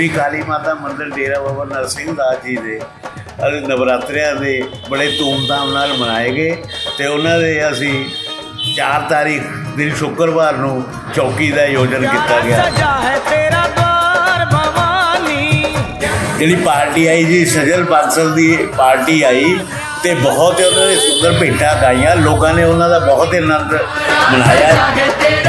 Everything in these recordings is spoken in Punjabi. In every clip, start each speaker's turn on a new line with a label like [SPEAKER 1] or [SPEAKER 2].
[SPEAKER 1] ਸ਼੍ਰੀ ਕਾਲੀ ਮਾਤਾ ਮੰਦਿਰ ਡੇਰਾ ਬਾਬਾ ਨਰਸਿੰਘ ਦਾਸ ਜੀ ਦੇ ਨਵਰਾਤਰਿਆਂ ਦੇ ਬੜੇ ਧੂਮਧਾਮ ਨਾਲ ਮਨਾਏ ਗਏ ਤੇ ਉਹਨਾਂ ਦੇ ਅਸੀਂ 4 ਤਾਰੀਖ ਦਿਨ ਸ਼ੁੱਕਰਵਾਰ ਨੂੰ ਚੌਕੀ ਦਾ ਆਯੋਜਨ ਕੀਤਾ ਗਿਆ। ਜਿਹੜੀ ਪਾਰਟੀ ਆਈ ਜੀ ਸਜਲ ਬਾਂਸਲ ਦੀ ਪਾਰਟੀ ਆਈ ਤੇ ਬਹੁਤ ਉਹਨਾਂ ਨੇ ਸੁੰਦਰ ਭੇਟਾ ਗਾਈਆਂ। ਲੋਕਾਂ ਨੇ ਉਹਨਾਂ ਦਾ ਬਹੁਤ ਹੀ ਆਨੰਦ ਮਨਾਇਆ।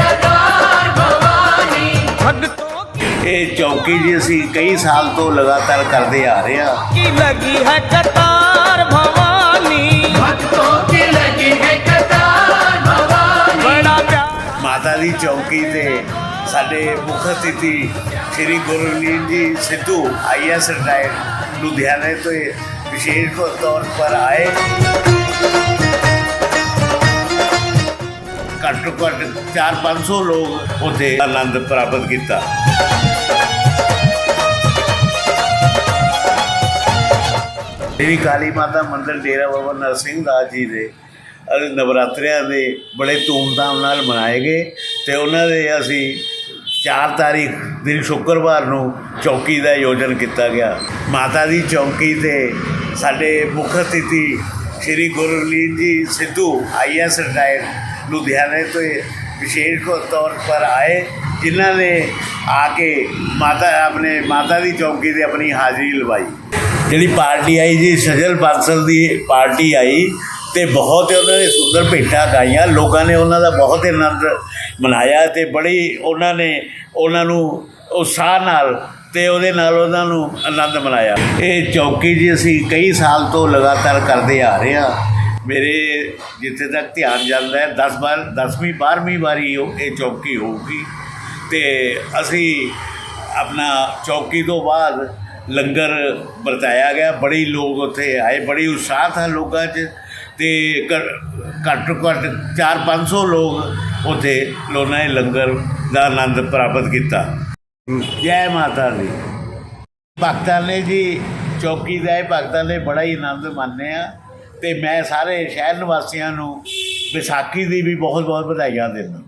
[SPEAKER 1] ਇਹ ਚੌਕੀ ਜੀ ਅਸੀਂ ਕਈ ਸਾਲ ਤੋਂ ਲਗਾਤਾਰ ਕਰਦੇ ਆ ਰਹੇ ਆ
[SPEAKER 2] ਕੀ ਲੱਗੀ ਹੈ ਕਤਾਰ ਭਵਾਨੀ?
[SPEAKER 3] ਭਗਤੋਂ ਕੀ ਲੱਗੀ ਹੈ ਕਤਾਰ ਭਵਾਨੀ।
[SPEAKER 2] ਬੜਾ ਪਿਆਰ।
[SPEAKER 1] ਮਾਤਾ ਦੀ ਚੌਕੀ ਤੇ ਸਾਡੇ ਮੁੱਖ ਅਤਿਥੀ ਸ੍ਰੀ ਗੁਰਲੀਨ ਜੀ ਸਿੱਧੂ ਆਈਐਸ ਰਿਟਾਇਰ ਲੁਧਿਆਣੇ ਤੋਂ ਵਿਸ਼ੇਸ਼ ਤੌਰ ਪਰ ਆਏ। ਘੱਟ ਤੋਂ ਘੱਟ 4-500 ਲੋਕ ਉਥੇ ਆਨੰਦ ਪ੍ਰਾਪਤ ਕੀਤਾ। ਸ੍ਰੀ ਕਾਲੀ ਮਾਤਾ ਮੰਦਿਰ ਡੇਰਾ ਬਾਬਾ ਨਰਸਿੰਘ ਦਾਸ ਜੀ ਦੇ। ਅਤੇ ਨਵਰਾਤਰਿਆਂ ਦੇ ਬੜੇ ਧੂਮਧਾਮ ਨਾਲ ਮਨਾਏ ਗਏ ਤੇ ਉਹਨਾਂ ਦੇ ਅਸੀਂ 4 ਤਾਰੀਖ ਦਿਨ ਸ਼ੁੱਕਰਵਾਰ ਨੂੰ ਚੌਕੀ ਦਾ ਆਯੋਜਨ ਕੀਤਾ ਗਿਆ। ਮਾਤਾ ਦੀ ਚੌਕੀ ਤੇ ਸਾਡੇ ਮੁੱਖ ਅਤਿਥੀ ਸ੍ਰੀ ਗੁਰਲੀਨ ਜੀ ਸਿੱਧੂ ਆਈਐਸ ਰਿਟਾਇਰ ਲੁਧਿਆਣੇ ਤੋਂ ਵਿਸ਼ੇਸ਼ ਤੌਰ ਪਰ ਆਏ, ਜਿਨ੍ਹਾਂ ਨੇ ਆ ਕੇ ਮਾਤਾ ਆਪਣੇ ਮਾਤਾ ਦੀ ਚੌਕੀ ਤੇ ਆਪਣੀ ਹਾਜ਼ਰੀ ਲਵਾਈ। ਜਿਹੜੀ ਪਾਰਟੀ ਆਈ ਜੀ, ਸਜਲ ਬਾਂਸਲ ਦੀ ਪਾਰਟੀ ਆਈ ਤੇ ਬਹੁਤ ਉਹਨਾਂ ਨੇ ਸੁੰਦਰ ਭੇਟਾਂ ਗਾਈਆਂ। ਲੋਕਾਂ ਨੇ ਉਹਨਾਂ ਦਾ ਬਹੁਤ ਆਨੰਦ ਮਨਾਇਆ ਤੇ ਬੜੀ ਉਹਨਾਂ ਨੇ ਉਹਨਾਂ ਨੂੰ ਉਤਸ਼ਾਹ ਨਾਲ ਤੇ ਉਹਦੇ ਨਾਲ ਉਹਨਾਂ ਨੂੰ ਆਨੰਦ ਮਨਾਇਆ। ਇਹ ਚੌਕੀ ਜੀ ਅਸੀਂ ਕਈ ਸਾਲ ਤੋਂ ਲਗਾਤਾਰ ਕਰਦੇ ਆ ਰਹੇ ਹਾਂ। ਮੇਰੇ ਜਿੱਥੇ ਤੱਕ ਧਿਆਨ ਜਾਂਦਾ ਹੈ 10 ਬਾਰ 10ਵੀਂ 12ਵੀਂ ਵਾਰੀ ਉਹ- ਇਹ ਚੌਕੀ ਹੋਊਗੀ ਤੇ ਅਸੀਂ ਆਪਣਾ ਚੌਕੀ ਤੋਂ ਬਾਅਦ ਲੰਗਰ ਵਰਤਾਇਆ ਗਿਆ, ਬੜੇ ਲੋਕ ਉੱਥੇ ਆਏ, ਬੜੀ ਉਤਸ਼ਾਹ ਥਾ ਲੋਕਾਂ 'ਚ ਤੇ ਘ- ਘੱਟ ਤੋਂ ਘੱਟ 4-500 ਲੋਕ ਉੱਥੇ ਲੋਨਾਂ ਨੇ ਲੰਗਰ ਦਾ ਆਨੰਦ ਪ੍ਰਾਪਤ ਕੀਤਾ। ਜੈ ਮਾਤਾ ਦੀ। ਭਗਤਾਂ ਨੇ ਜੀ ਚੌਕੀ ਦਾ ਇਹ ਭਗਤਾਂ ਨੇ ਬੜਾ ਹੀ ਆਨੰਦ ਮਾਣਿਆ ਆ ਤੇ ਮੈਂ ਸਾਰੇ ਸ਼ਹਿਰ ਨਿਵਾਸੀਆਂ ਨੂੰ ਵਿਸਾਖੀ ਦੀ ਵੀ ਬਹੁਤ ਬਹੁਤ ਵਧਾਈਆਂ ਦਿੰਦਾ।